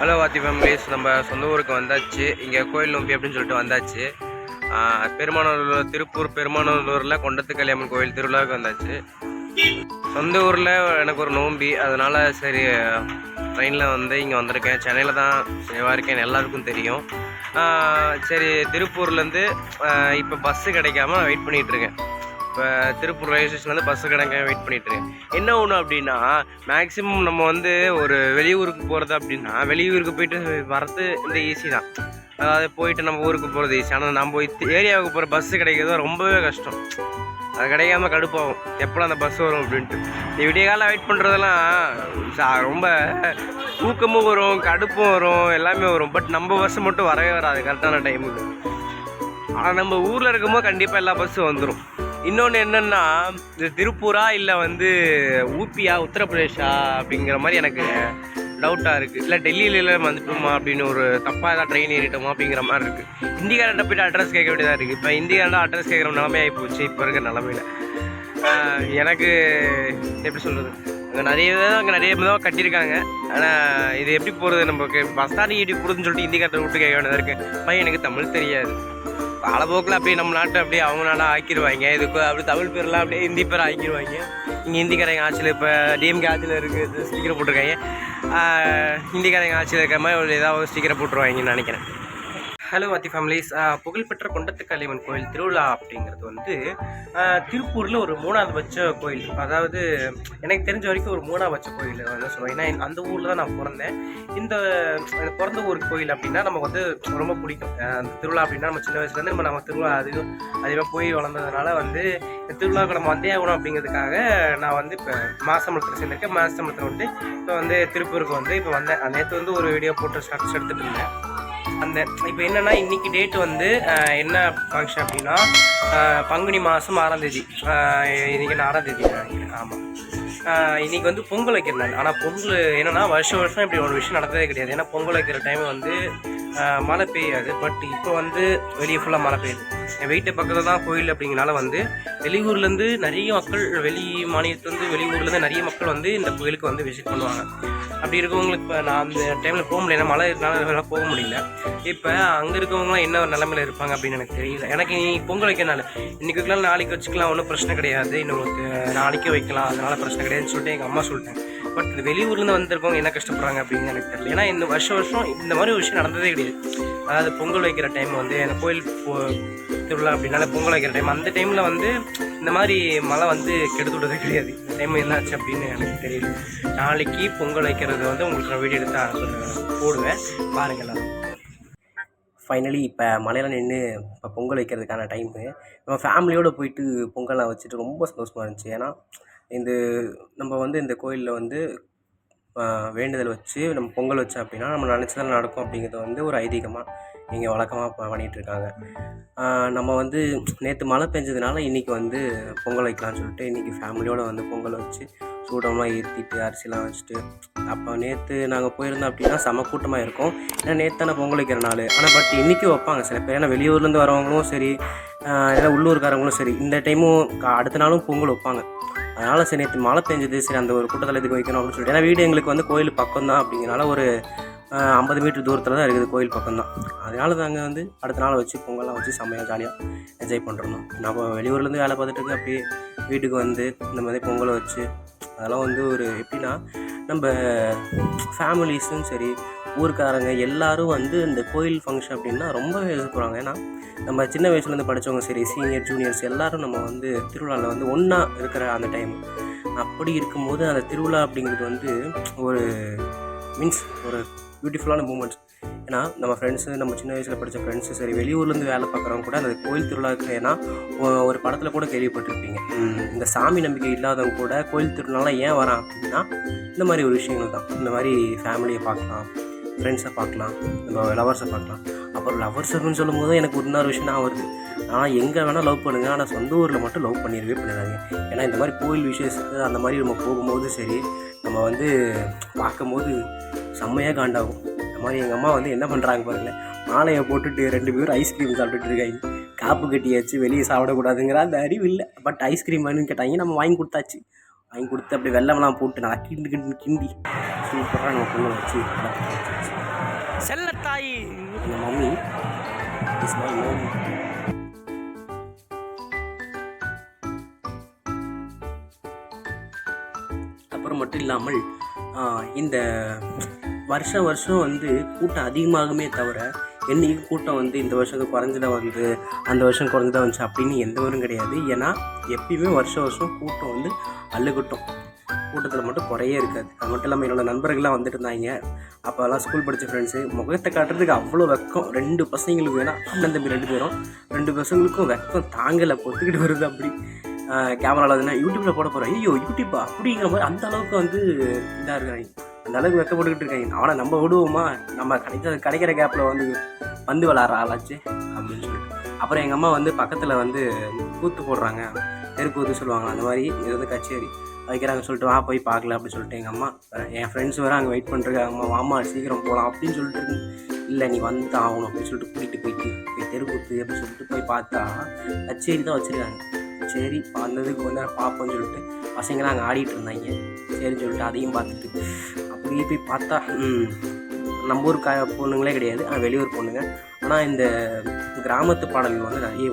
Hello வாத்தி families நம்ம சொந்த ஊருக்கு வந்தாச்சு. இங்கே கோயில் நோம்பி அப்படின்னு சொல்லிட்டு வந்தாச்சு. பெருமானூர் திருப்பூர் பெருமானூரில் கொண்டத்து கல்யாணம் கோயில் திருவிழாவுக்கு வந்தாச்சு. சொந்த ஊரில் எனக்கு ஒரு நோம்பி. அதனால் சரி ட்ரெயினில் வந்து இங்கே வந்திருக்கேன். சென்னையில் தான் சேவாக இருக்கேன். எல்லாருக்கும் தெரியும். சரி திருப்பூர்லேருந்து இப்போ பஸ்ஸு கிடைக்காம வெயிட் பண்ணிகிட்ருக்கேன் இப்போ திருப்பூர் ரயில்வே ஸ்டேஷன்லேருந்து பஸ்ஸு கிடங்க வெயிட் பண்ணிட்டுருக்கேன் என்ன ஒன்று அப்படின்னா மேக்ஸிமம் நம்ம வந்து ஒரு வெளியூருக்கு போகிறது அப்படின்னா வெளியூருக்கு போயிட்டு வரது இந்த ஈஸி தான். அதாவது போயிட்டு நம்ம ஊருக்கு போகிறது ஈஸி ஆனால் நம்ம ஏரியாவுக்கு போகிற பஸ்ஸு கிடைக்கிறது ரொம்பவே கஷ்டம். அது கிடைக்காம கடுப்பாகும். எப்போ அந்த பஸ் வரும் அப்படின்ட்டு. இந்த விடிய காலம் வெயிட் பண்ணுறதெல்லாம் சா- ரொம்ப தூக்கமும் வரும் கடுப்பும் வரும் எல்லாமே வரும். பட் நம்ம பஸ் மட்டும் வரவே வராது கரெக்டான டைமுக்கு ஆனால் நம்ம ஊரில் இருக்கும்போது கண்டிப்பாக எல்லா பஸ்ஸும் வந்துடும் இன்னொன்று என்னென்னா இது திருப்பூரா இல்லை வந்து ஊப்பியா உத்தரப்பிரதேஷா அப்படிங்கிற மாதிரி எனக்கு டவுட்டாக இருக்குது இல்லை டெல்லியில வந்துட்டோமா அப்படின்னு ஒரு தப்பாக ஏதாவது ட்ரெயின் ஏறிட்டோமா அப்படிங்கிற மாதிரி இருக்குது இந்திக்காரன்ட்ட போய்ட்டு அட்ரஸ் கேட்க வேண்டியதாக இருக்குது இப்போ இந்திக்காரன் அட்ரஸ் கேட்குற நிலமையாகி போச்சு. இப்போ இருக்கிற நிலமையில. எனக்கு எப்படி சொல்கிறது அங்கே நிறைய விதம் அங்கே நிறைய விதம் கட்டியிருக்காங்க. ஆனால் இது எப்படி போகிறது நமக்கு பஸ் தான் எப்படி போகிறதுன்னு சொல்லிட்டு இந்திக்காரத்தை விட்டு கேட்க வேண்டியதாக இருக்குது பையன் எனக்கு தமிழ் தெரியாது. காலப்போக்கில் அப்படியே நம்ம நாட்டை அப்படியே அவங்க நாடாக ஆக்கிடுவாங்க. இதுக்கு அப்படி தமிழ் பேர்லாம் அப்படியே ஹிந்தி பேர் ஆக்கிடுவாங்க. இங்கே ஹிந்திக்காரங்க ஆட்சியில் இப்போ டிஎம்கே ஆட்சியில் இருக்குது ஸ்டிக்கரை போட்டிருக்காங்க. ஹிந்திக்காரங்க ஆட்சியில் இருக்கிற மாதிரி ஒரு ஏதாவது ஸ்டிக்கரை போட்டுருவாங்கன்னு நினைக்கிறேன். ஹலோ வாத்தி ஃபேமிலிஸ் புகழ்பெற்ற கொண்டத்துக்காளியம்மன் கோயில் திருவிழா அப்படிங்கிறது வந்து திருப்பூரில் ஒரு மூணாவது பட்ச கோயில். அதாவது எனக்கு தெரிஞ்ச வரைக்கும் ஒரு மூணாவது பட்ச கோயில் வந்து சொல்லுவேன். ஏன்னா அந்த ஊரில் தான் நான் பிறந்தேன். இந்த பிறந்த ஊர் கோயில் அப்படின்னா நமக்கு வந்து ரொம்ப பிடிக்கும். அந்த திருவிழா அப்படின்னா நம்ம சின்ன வயசுலேருந்து நம்ம நம்ம திருவிழா அதிகம் அதிகமாக போய் வளர்ந்ததுனால வந்து திருவிழாவுக்கு நம்ம வந்தே ஆகணும் அப்படிங்கிறதுக்காக நான் வந்து இப்போ மாசம்பளத்தில் சேர்ந்திருக்கேன். மாசம்பளத்தில் வந்து இப்போ வந்து திருப்பூருக்கு வந்து இப்போ வந்தேன். நேற்று வந்து ஒரு வீடியோ போட்டு ஷார்ட்ஸ் எடுத்துகிட்டு இருந்தேன். அந்த இப்போ என்னன்னா இன்னைக்கு டேட் வந்து என்ன ஃபங்க்ஷன் அப்படின்னா பங்குனி மாதம் ஆறாம் தேதி. அஹ், இன்னைக்கு ஆறாம் தேதி ஆமாம் இன்னைக்கு வந்து பொங்கல் வைக்கிற நாள். ஆனால் பொங்கல் என்னன்னா வருஷம் வருஷம் இப்படி ஒரு விஷயம் நடந்ததே கிடையாது. ஏன்னா பொங்கல் வைக்கிற டைம் வந்து மழை பெய்யாது. பட் இப்போ வந்து வெளியே ஃபுல்லாக மழை பெய்யுது. என் வீட்டு பக்கத்தில் தான் கோயில் அப்படிங்கனால வந்து வெளியூர்லேருந்து நிறைய மக்கள் வெளி மாநிலத்துலேருந்து வெளியூர்லேருந்து நிறைய மக்கள் வந்து இந்த கோயிலுக்கு வந்து விசிட் பண்ணுவாங்க. அப்படி இருக்கவங்களுக்கு இப்போ நான் அந்த டைமில் போக முடியல. மழை இருக்கனால என்னால் போக முடியல. இப்போ அங்கே இருக்கவங்களாம் என்ன ஒரு நிலமையில இருப்பாங்க அப்படின்னு எனக்கு தெரியல. எனக்கு நீ பொங்கல் வைக்கனால இன்றைக்கி வைக்கலாம் நாளைக்கு வச்சுக்கலாம். ஒன்றும் பிரச்சனை கிடையாது. இன்னொருக்கு நாளைக்கே வைக்கலாம். அதனால் பிரச்சனை கிடையாதுன்னு சொல்லிட்டு எங்கள் அம்மா சொல்லிட்டேன் பட் வெளியூர்லேருந்து வந்திருக்கவங்க என்ன கஷ்டப்படுறாங்க அப்படின்னு எனக்கு தெரியல. ஏன்னா இந்த வருஷம் வருஷம் இந்த மாதிரி ஒரு விஷயம் நடந்ததே கிடையாது. அதாவது பொங்கல் வைக்கிற டைம் வந்து அந்த கோயில் போ- திருவிழா அப்படின்னால பொங்கல் வைக்கிற டைம் அந்த டைமில் வந்து இந்த மாதிரி மழை வந்து கெடுத்து விட்டதே கிடையாது. இந்த டைம் என்னாச்சு அப்படின்னு எனக்கு தெரியல. நாளைக்கு பொங்கல் வைக்கிறது வந்து உங்களுக்கு நான் வீடியோ எடுத்து போடுவேன். பாருங்கள் எல்லாரும். ஃபைனலி இப்போ மலையில் நின்று இப்போ பொங்கல் வைக்கிறதுக்கான டைமு நம்ம ஃபேமிலியோடு போயிட்டு பொங்கல்லாம் வச்சுட்டு ரொம்ப சந்தோஷமாக இருந்துச்சு. ஏன்னா இந்த நம்ம வந்து இந்த கோயிலில் வந்து வேண்டுதல் வச்சு நம்ம பொங்கல் வச்சோம் அப்படின்னா நம்ம நினச்சதெல்லாம் நடக்கும் அப்படிங்கிறது வந்து ஒரு ஐதீகமாக இங்கே வழக்கமாக பண்ணிகிட்ருக்காங்க நம்ம வந்து நேற்று மழை பெஞ்சதுனால இன்றைக்கி வந்து பொங்கல் வைக்கலாம்னு சொல்லிட்டு இன்றைக்கி ஃபேமிலியோடு வந்து பொங்கல் வச்சு சூடமாக ஏற்றிட்டு அரிசிலாம் வச்சுட்டு அப்போ நேற்று நாங்கள் போயிருந்தோம் அப்படின்னா செம கூட்டமாக இருக்கும். ஏன்னா நேற்று தானே பொங்கல் வைக்கிற நாள். ஆனால் பட் இன்றைக்கி வைப்பாங்க சில பேர். ஏன்னா வெளியூர்லேருந்து வரவங்களும் சரி இல்லை உள்ளூர்காரங்களும் சரி இந்த டைமும் கா- அடுத்த நாளும் பொங்கல் வைப்பாங்க. அதனால் சரி நேற்று மழை பெஞ்சது சரி அந்த ஒரு கூட்டத்தில் இதுக்கு வைக்கணும் அப்படின்னு சொல்லிட்டு. ஏன்னா வீடு எங்களுக்கு வந்து கோயில் பக்கம் தான் அப்படிங்கிறனால ஒரு ஐம்பது மீட்டர் தூரத்தில் தான் இருக்குது கோயில் பக்கம் தான் அதனால நாங்கள் வந்து அடுத்த நாள் வச்சு பொங்கல்லாம் வச்சு செம்மையாக ஜாலியாக என்ஜாய் பண்ணுறோம் நம்ம வெளியூர்லேருந்து வேலை பார்த்துட்டு அப்படியே வீட்டுக்கு வந்து இந்த மாதிரி பொங்கலை வச்சு அதெல்லாம் வந்து ஒரு எப்படின்னா நம்ம ஃபேமிலிஸும் சரி ஊருக்காரங்க எல்லாரும் வந்து இந்த கோயில் ஃபங்க்ஷன் அப்படின்னா ரொம்ப எதிர்ப்புறாங்க ஏன்னா நம்ம சின்ன வயசுலேருந்து படித்தவங்க சரி சீனியர் ஜூனியர்ஸ் எல்லாரும் நம்ம வந்து திருவிழாவில் வந்து ஒன்றா இருக்கிற அந்த டைம் அப்படி இருக்கும்போது அந்த திருவிழா அப்படிங்கிறது வந்து ஒரு மீன்ஸ் ஒரு பியூட்டிஃபுல்லான மூமெண்ட்ஸ் ஏன்னா நம்ம ஃப்ரெண்ட்ஸு நம்ம சின்ன வயசில் படித்த ஃப்ரெண்ட்ஸு சரி வெளியூர்லேருந்து வேலை பார்க்குறவங்க கூட அந்த கோயில் திருவிழாவுக்கு ஏன்னா ஒரு படத்தில் கூட கேள்விப்பட்டிருப்பீங்க. இந்த சாமி நம்பிக்கை இல்லாதவங்க கூட கோயில் திருவிழாலாம் ஏன் வரான் அப்படின்னா இந்த மாதிரி ஒரு விஷயங்கள் தான். இந்த மாதிரி ஃபேமிலியை பார்க்கலாம். ஃப்ரெண்ட்ஸை பார்க்கலாம் நம்ம லவர்ஸை பார்க்கலாம். அப்புறம் லவர்ஸுன்னு சொல்லும் போது எனக்கு ஒரு இன்னொரு விஷயம் தான் வருது. ஆனால் எங்கே வேணால் லவ் பண்ணுங்கள் ஆனால் சொந்த ஊரில் மட்டும் லவ் பண்ணிடவே பண்ணிடாதீங்க ஏன்னா இந்த மாதிரி கோயில் விசேஷத்துக்கு அந்த மாதிரி நம்ம போகும்போது சரி நம்ம வந்து பார்க்கும்போது செம்மையாக காண்டாகும். இந்த மாதிரி எங்கள் அம்மா வந்து என்ன பண்ணுறாங்க பாருங்கள் மாலையை போட்டுட்டு ரெண்டு பேரும் ஐஸ்கிரீம் சாப்பிட்டுட்டு இருக்காங்க. காப்பு கட்டியாச்சு வெளியே சாப்பிடக்கூடாதுங்கிற அந்த அறிவு இல்லை. பட் ஐஸ்கிரீம் வேணும்னு கேட்டாங்க. நம்ம வாங்கி கொடுத்தாச்சு. வாங்கி கொடுத்து அப்படி வெள்ளம்லாம் போட்டு நல்லா கிண்டு கிண்டு கிண்டி. சூப்பராக நம்ம பொண்ணு வச்சு செல்லத்தாய். என் மம்மி இஸ் மை மம்மி அப்புறம் மட்டும் இல்லாமல் இந்த வருஷம் வருஷம் வந்து கூட்டம் அதிகமாகுமே தவிர என்னைக்கு கூட்டம் வந்து இந்த வருஷம் குறைஞ்சதாக வந்து அந்த வருஷம் குறைஞ்சதாக வந்துச்சு அப்படின்னு எந்த வரும் கிடையாது. ஏன்னா எப்பயுமே வருஷம் வருஷம் கூட்டம் வந்து அழுகட்டும் கூட்டத்தில் மட்டும் குறையே இருக்காது. அது மட்டும் இல்லாமல் என்னோட நண்பர்கள்லாம் வந்துட்டு இருந்தாங்க. அப்போல்லாம் ஸ்கூல் படித்த ஃப்ரெண்ட்ஸு முகத்தை காட்டுறதுக்கு அவ்வளோ வெக்கம். ரெண்டு பசங்களுக்கு வேணால் அண்ணன் தம்பி ரெண்டு பேரும். ரெண்டு பசங்களுக்கும் வெக்கம் தாங்கலை பொத்துக்கிட்டு வருது அப்படி. கேமராவில் அதுனா யூடியூப்பில் போட போகிறேன் ஐயோ யூடியூப்பா அப்படிங்கிற மாதிரி அந்த அளவுக்கு வந்து இதாக இருக்கிறாங்க அந்த அளவுக்கு வெக்கப்பட்டுக்கிட்டு இருக்காங்க. நானும் நம்ம விடுவோமா? நம்ம கிடைச்ச கிடைக்கிற கேப்பில் வந்து வந்து விளாட்ற ஆளாச்சு அப்படின்னு சொல்லிட்டு. அப்புறம் எங்கள் அம்மா வந்து பக்கத்தில் வந்து கூத்து போடுறாங்க. தெருக்கூத்து சொல்லுவாங்க அந்த மாதிரி இது வந்து கச்சேரி வைக்கிறாங்க சொல்லிட்டு வா போய் பார்க்கல அப்படின்னு சொல்லிட்டு எங்கள் அம்மா என் ஃப்ரெண்ட்ஸ் வர அங்கே வெயிட் பண்ணுறாங்க அம்மா வாமா சீக்கிரம் போகலாம் அப்படின்னு சொல்லிட்டு இல்லை நீ வந்து தான் ஆகணும் அப்படின்னு சொல்லிட்டு கூட்டிகிட்டு போயிட்டு போய் தெருக்கூத்து அப்படின்னு சொல்லிட்டு போய் பார்த்தா கச்சேரி தான் வச்சுருக்காங்க. சரி வந்ததுக்கு கொஞ்ச நேரம் பார்ப்போம்னு சொல்லிட்டு பசங்களாம் அங்கே ஆடிட்டு இருந்தாங்க. சரின்னு சொல்லிட்டு அதையும் பார்த்துட்டு அப்படியே போய் பார்த்தா நம்ம ஊர் க பொண்ணுங்களே கிடையாது. ஆனால் வெளியூர் பொண்ணுங்க. ஆனால் இந்த கிராமத்து பாடல்கள் வந்து நிறைய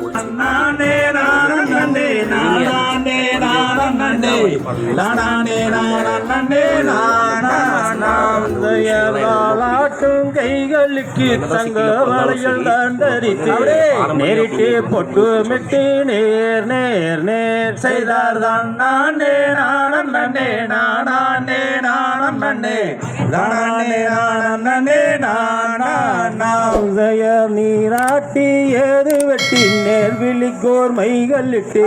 ஆட்டும் கைகளுக்கு தங்க வளையல் தந்தரித்து நேரிட்டு பொட்டு மிட்டு நேர் நேர் நேர் செய்தார் தான் நானே நானே நானம் நன்னே நானே ஜெயர் நீராட்டி ஏது வெட்டி நேர் விழிக்கோர் மைகள் இட்டு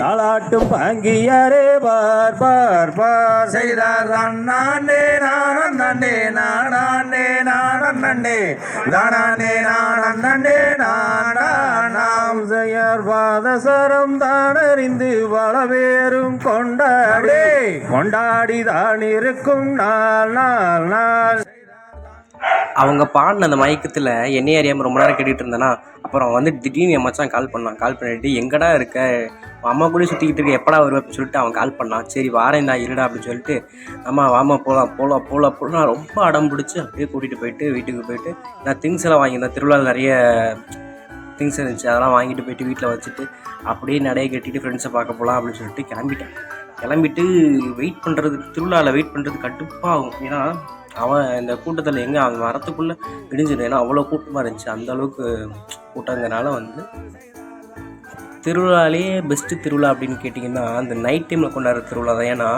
நாளாட்டும் பாங்கியாரே பார் பார் பார் செய்தார் நானே நானம் நன்னே நானே நானம் நன்னே தானே நானம் நன்னே நானாம் ஜெயர் பாதசரம் தானறிந்து வளவேறும் கொண்டாடி கொண்டாடி தான் இருக்கும் நாள் நாள் அவங்க பாடின அந்த மயக்கத்தில் என்னையே அறியாமல் ரொம்ப நேரம் கேட்டுட்டு இருந்தேனா அப்புறம் வந்து திடீர்னு என் மச்சான் கால் பண்ணான். கால் பண்ணிட்டு எங்கடா இருக்க? அம்மா கூட சுற்றிக்கிட்டு இருக்க எப்படா வருவேன் அப்படின்னு சொல்லிட்டு அவன் கால் பண்ணான். சரி வாரேன்டா இருடா அப்படின்னு சொல்லிட்டு அம்மா வாமா போகலாம் போகலாம் போகலாம் போகலாம் ரொம்ப அடம் பிடிச்சி அப்படியே கூட்டிகிட்டு போயிட்டு வீட்டுக்கு போயிட்டு நான் திங்ஸ் எல்லாம் வாங்கியிருந்தேன். திருவிழாவில் நிறைய திங்ஸ் இருந்துச்சு அதெல்லாம் வாங்கிட்டு போயிட்டு வீட்டில் வச்சுட்டு அப்படியே நடைய கட்டிட்டு ஃப்ரெண்ட்ஸை பார்க்க போகலாம் அப்படின்னு சொல்லிட்டு கிளம்பிட்டேன். கிளம்பிட்டு வெயிட் பண்ணுறதுக்கு திருவிழாவில் வெயிட் பண்ணுறதுக்கு கடுப்பாகும். ஏன்னா அவன் இந்த கூட்டத்தில் எங்கே அவன் வரத்துக்குள்ளே இடிஞ்சிடும். ஏன்னா அவ்வளோ கூட்டமாக இருந்துச்சு. அந்த அளவுக்கு கூட்டங்கிறனால வந்து திருவிழாலே பெஸ்ட்டு திருவிழா அப்படின்னு கேட்டிங்கன்னா அந்த நைட் டைமில் கொண்டாடுற திருவிழா தான். ஏன்னா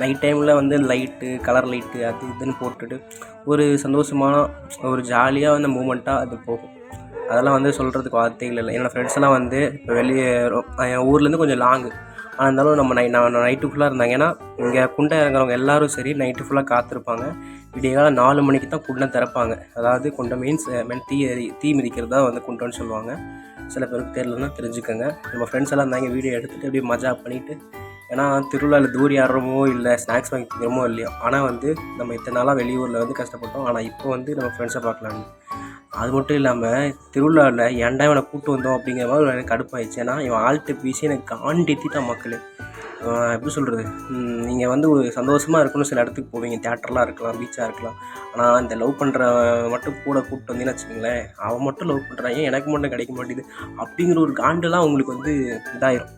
நைட் டைமில் வந்து லைட்டு கலர் லைட்டு அது இதுன்னு போட்டுட்டு ஒரு சந்தோஷமான ஒரு ஜாலியாக வந்து மூமெண்ட்டாக அது போகும். அதெல்லாம் வந்து சொல்கிறதுக்கு வார்த்தைகள் இல்லை. என்னோடய ஃப்ரெண்ட்ஸ் எல்லாம் வந்து இப்போ வெளியே என் ஊர்லேருந்து கொஞ்சம் லாங்கு இருந்தாலும் நம்ம நை நான் நைட்டு ஃபுல்லாக இருந்தாங்க. ஏன்னா இங்கே குண்டை இறங்குறவங்க எல்லாரும் சரி நைட்டு ஃபுல்லாக காத்திருப்பாங்க. விடியகால நாலு மணிக்கு தான் குண்டை திறப்பாங்க. அதாவது குண்டை மீன்ஸ் மீன் தீ எரி தீ மிதிக்கிறது தான் வந்து குண்டம்னு சொல்லுவாங்க. சில பேருக்கு தெரியலன்னா தெரிஞ்சுக்கோங்க. நம்ம ஃப்ரெண்ட்ஸ் எல்லாம் இருந்தாங்க வீடியோ எடுத்துகிட்டு அப்படியே மஜா பண்ணிவிட்டு ஏன்னா திருவிழாவில் தூரி ஆடுறோமோ இல்லை ஸ்நாக்ஸ் வாங்கி இல்லையோ ஆனால் வந்து நம்ம இத்தனை நாளாக வெளியூரில் வந்து கஷ்டப்பட்டோம். ஆனால் இப்போ வந்து நம்ம ஃப்ரெண்ட்ஸை பார்க்கலான்னு அது மட்டும் இல்லாமல் திருவிழாவில் ஏன்டா இவனை கூப்பிட்டு வந்தோம் அப்படிங்கிற மாதிரி எனக்கு கடுப்பாயிடுச்சு. ஏன்னா இவன் ஆள்கிட்ட பேசி எனக்கு காண்டேத்திட்டான் மக்கள். எப்படி சொல்கிறது நீங்கள் வந்து ஒரு சந்தோஷமாக இருக்கணும் சில இடத்துக்கு போவீங்க. தேட்டர்லாம் இருக்கலாம் பீச்சாக இருக்கலாம். ஆனால் இந்த லவ் பண்ணுற மட்டும் கூட கூப்பிட்டு வந்தீங்கன்னு வச்சுக்கோங்களேன் அவன் மட்டும் லவ் பண்ணுறான் ஏன் எனக்கு மட்டும் கிடைக்க மாட்டேங்குது? அப்படிங்கிற ஒரு காண்டெல்லாம் உங்களுக்கு வந்து இதாயிரும்.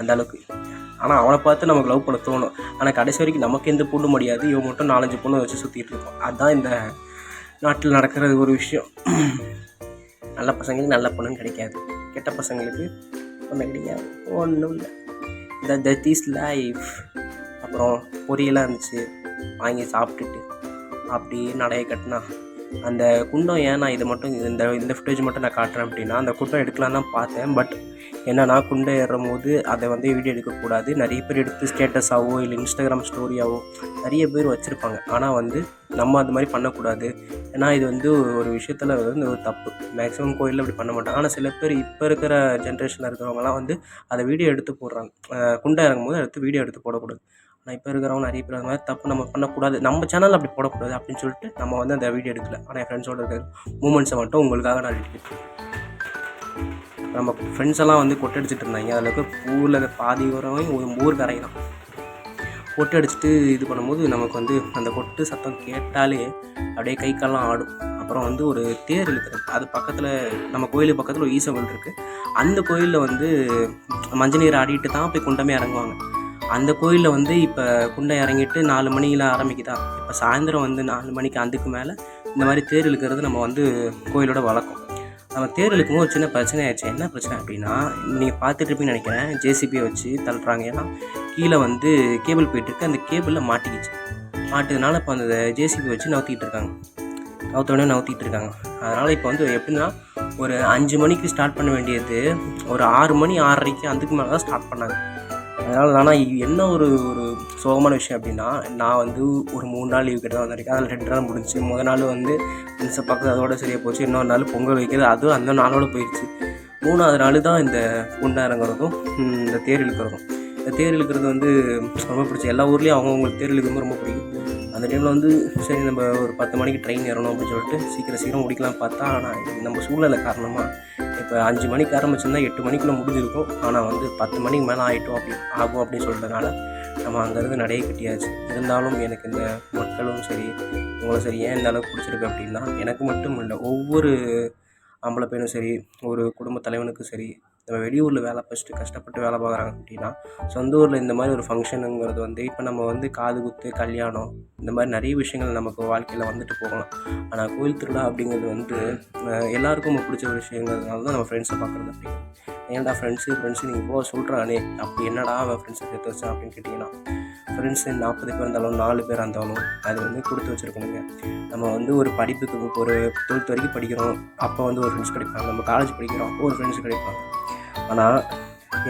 அந்த அளவுக்கு. ஆனால் அவனை பார்த்து நமக்கு லவ் பண்ண தோணும். ஆனால் கடைசி வரைக்கும் நமக்கு எந்த பொண்ணு முடியாது. இவன் மட்டும் நாலஞ்சு பொண்ணு வச்சு சுற்றிட்டு இருக்கோம் அதுதான் இந்த நாட்டில் நடக்கிறது ஒரு விஷயம். நல்ல பசங்களுக்கு நல்ல பொண்ணும் கிடைக்காது. கெட்ட பசங்களுக்கு பொண்ணு கிடைக்காது ஒன்றும் இல்லை. இந்த தட் இஸ் லைஃப் அப்புறம் பொரியலாக இருந்துச்சு. வாங்கி சாப்பிட்டுட்டு அப்படியே நடைய கட்டினா அந்த குண்டம் ஏன் நான் இதை மட்டும் இந்த இந்த ஃபுட்டேஜ் மட்டும் நான் காட்டுறேன் அப்படின்னா அந்த குண்டம் எடுக்கலாம் தான் பார்த்தேன். பட் என்னன்னா குண்டை ஏறும் போது அதை வந்து வீடியோ எடுக்கக்கூடாது. நிறைய பேர் எடுத்து ஸ்டேட்டஸாவோ இல்லை இன்ஸ்டாகிராம் ஸ்டோரியாவோ நிறைய பேர் வச்சுருப்பாங்க. ஆனால் வந்து நம்ம அது மாதிரி பண்ணக்கூடாது. ஏன்னா இது வந்து ஒரு விஷயத்தில் வந்து ஒரு தப்பு. மேக்ஸிமம் கோயிலில் இப்படி பண்ண மாட்டாங்க. ஆனால் சில பேர் இப்போ இருக்கிற ஜென்ரேஷனில் இருக்கிறவங்கலாம் வந்து அதை வீடியோ எடுத்து போடுறாங்க. குண்டா இறங்கும் போது எடுத்து வீடியோ எடுத்து போடக்கூடாது. ஆனால் இப்போ இருக்கிறவங்க நிறைய பேர் அந்த மாதிரி தப்பு நம்ம பண்ணக்கூடாது. நம்ம சேனலில் அப்படி போடக்கூடாது அப்படின்னு சொல்லிட்டு நம்ம வந்து அந்த வீடியோ எடுக்கல. ஆனால் என் ஃப்ரெண்ட்ஸோட இருக்கிற மூமெண்ட்ஸை மட்டும் உங்களுக்காக நான் எடுத்துக்கிட்டேன் நம்ம ஃப்ரெண்ட்ஸ் எல்லாம் வந்து கொட்டடிச்சிட்டு இருந்தாங்க. அதில் இருக்க ஊரில் பாதி வரவங்க ஒரு ஊர் கரை தான் கொட்டை அடிச்சுட்டு இது பண்ணும்போது நமக்கு வந்து அந்த கொட்டு சத்தம் கேட்டாலே அப்படியே கை கால்லாம் ஆடும். அப்புறம் வந்து ஒரு தேர் இழுக்கிறது. அது பக்கத்தில் நம்ம கோயிலுக்கு பக்கத்தில் ஒரு ஈசவல் இருக்குது அந்த கோயிலில் வந்து மஞ்சள் நீர் ஆடிட்டு தான் போய் குண்டமே இறங்குவாங்க. அந்த கோயிலில் வந்து இப்போ குண்டை இறங்கிட்டு நாலு மணியில் ஆரம்பிக்குதா? இப்போ சாயந்தரம் வந்து நாலு மணிக்கு அதுக்கு மேலே இந்த மாதிரி தேர் இழுக்கிறது நம்ம வந்து கோயிலோட வழக்கம். நம்ம தேர் இழுக்கும்போது ஒரு சின்ன பிரச்சனை ஆயிடுச்சு என்ன பிரச்சனை அப்படின்னா நீங்கள் பார்த்துட்டு இருப்பீங்கன்னு நினைக்கிறேன். ஜேசிபியை வச்சு தள்ளுறாங்க. ஏன்னா கீழே வந்து கேபிள் போயிட்டுருக்கு. அந்த கேபிளில் மாட்டிக்கிச்சு. மாட்டதுனால இப்போ அந்த ஜேசிபி வச்சு நவுத்திக்கிட்டு இருக்காங்க நவுத்தோடனே நவுத்திட்டு இருக்காங்க அதனால் இப்போ வந்து எப்படின்னா ஒரு அஞ்சு மணிக்கு ஸ்டார்ட் பண்ண வேண்டியது ஒரு ஆறு மணி ஆறரைக்கு அதுக்கு மேலே தான் ஸ்டார்ட் பண்ணாங்க. அதனால் ஆனால் என்ன ஒரு ஒரு சோகமான விஷயம் அப்படின்னா நான் வந்து ஒரு மூணு நாள் லீவ் கிட்ட தான் வந்திருக்கேன். அதில் ரெண்டு நாள் முடிஞ்சு முதல் நாள் வந்து ஃப்ரெண்ட்ஸை பார்க்குறது அதோட சரியாக போச்சு. இன்னொரு நாள் பொங்கல் வைக்கிறது அதுவும் அந்த நாளோட போயிடுச்சு. மூணாவது நாள் தான் இந்த குண்டா இறங்குறதும் இந்த தேர் இழுக்கிறதும். தேர் இழுக்கிறது வந்து ரொம்ப பிடிச்சி எல்லா ஊர்லேயும் அவங்கவுங்களுக்கு தேர் இழுக்கிறது ரொம்ப பிடிக்கும். அந்த டைமில் வந்து சரி நம்ம ஒரு பத்து மணிக்கு ட்ரெயின் ஏறணும் அப்படின்னு சொல்லிட்டு சீக்கிரம் சீக்கிரம் முடிக்கலாம் பார்த்தா ஆனால் நம்ம சூழ்நிலை காரணமாக இப்போ அஞ்சு மணிக்கு ஆரம்பிச்சிருந்தா எட்டு மணிக்குள்ளே முடிஞ்சிருக்கும். ஆனால் வந்து பத்து மணிக்கு மேலே ஆகிட்டோம் அப்படி ஆகும் அப்படின்னு சொல்கிறதுனால நம்ம அங்கேருந்து நடைய கட்டியாச்சு. இருந்தாலும் எனக்கு இந்த மக்களும் சரி உங்களும் சரி ஏன் இந்த அளவுக்கு பிடிச்சிருக்கு அப்படின்னா எனக்கு மட்டும் இல்லை ஒவ்வொரு ஆம்பளை பையனும் சரி ஒரு குடும்ப தலைவனுக்கும் சரி நம்ம வெளியூரில் வேலை ஃபஸ்ட்டு கஷ்டப்பட்டு வேலை பார்க்குறாங்க அப்படின்னா சொந்த ஊரில் இந்த மாதிரி ஒரு ஃபங்க்ஷனுங்கிறது வந்து இப்போ நம்ம வந்து காது குத்து கல்யாணம் இந்த மாதிரி நிறைய விஷயங்கள் நமக்கு வாழ்க்கையில் வந்துட்டு போகலாம். ஆனால் கோயில் திருவிழா அப்படிங்கிறது வந்து எல்லாருக்கும் பிடிச்ச ஒரு விஷயங்கிறதுனால தான் நம்ம ஃப்ரெண்ட்ஸை பார்க்குறது அப்படின்னு ஏன்டா ஃப்ரெண்ட்ஸு ஃப்ரெண்ட்ஸு நீங்கள் போக சொல்கிறானே அப்படி என்னடா அவன் ஃப்ரெண்ட்ஸை சேர்த்து வச்சான் அப்படின்னு கேட்டிங்கன்னா ஃப்ரெண்ட்ஸு நாற்பது பேர் இருந்தாலும் நாலு பேர் இருந்தாலும் அது வந்து கொடுத்து வச்சுருக்கணுங்க. நம்ம வந்து ஒரு படிப்புக்கு ஒரு டுவெல்த் வரைக்கும் படிக்கிறோம். அப்போ வந்து ஒரு ஃப்ரெண்ட்ஸ் கிடைப்பாங்க. நம்ம காலேஜ் படிக்கிறோம். அப்போ ஒரு ஃப்ரெண்ட்ஸ் கிடைப்பாங்க. ஆனால்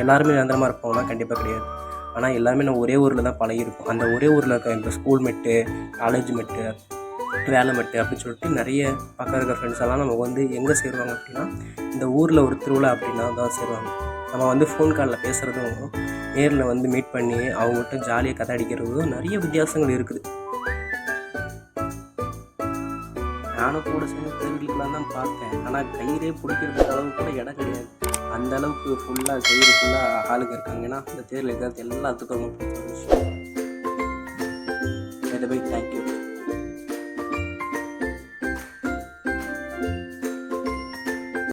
எல்லாருமே நிரந்தரமாக இருப்போம்னா கண்டிப்பாக கிடையாது. ஆனால் எல்லாமே நம்ம ஒரே ஊரில் தான் பழகிருப்போம் அந்த ஒரே ஊரில் இருக்க இந்த ஸ்கூல் மெட்டு காலேஜ் மெட்டு வேலை மெட்டு அப்படின்னு சொல்லிட்டு நிறைய பக்கம் இருக்கிற ஃப்ரெண்ட்ஸ் எல்லாம் நமக்கு வந்து எங்கே சேருவாங்க அப்படின்னா இந்த ஊரில் ஒரு திருவிழா அப்படின்னா தான் சேருவாங்க. நம்ம வந்து ஃபோன் காலில் பேசுகிறதும் நேரில் வந்து மீட் பண்ணி அவங்ககிட்ட ஜாலியாக கதை அடிக்கிறதும் நிறைய வித்தியாசங்கள் இருக்குது. நானும் கூட சேர்ந்து தேர்தலுக்குலாம் தான் பார்த்தேன். ஆனால் கயிறே பிடிக்கிறதுக்கு அளவுக்கு கூட இடம் கிடையாது. அந்த அளவுக்கு ஃபுல்லாக கயிறு ஃபுல்லாக ஆளுங்க இருக்காங்கன்னா அந்த தேர்தல் எல்லாத்துக்கும் ரொம்ப பிடிச்ச விஷயம்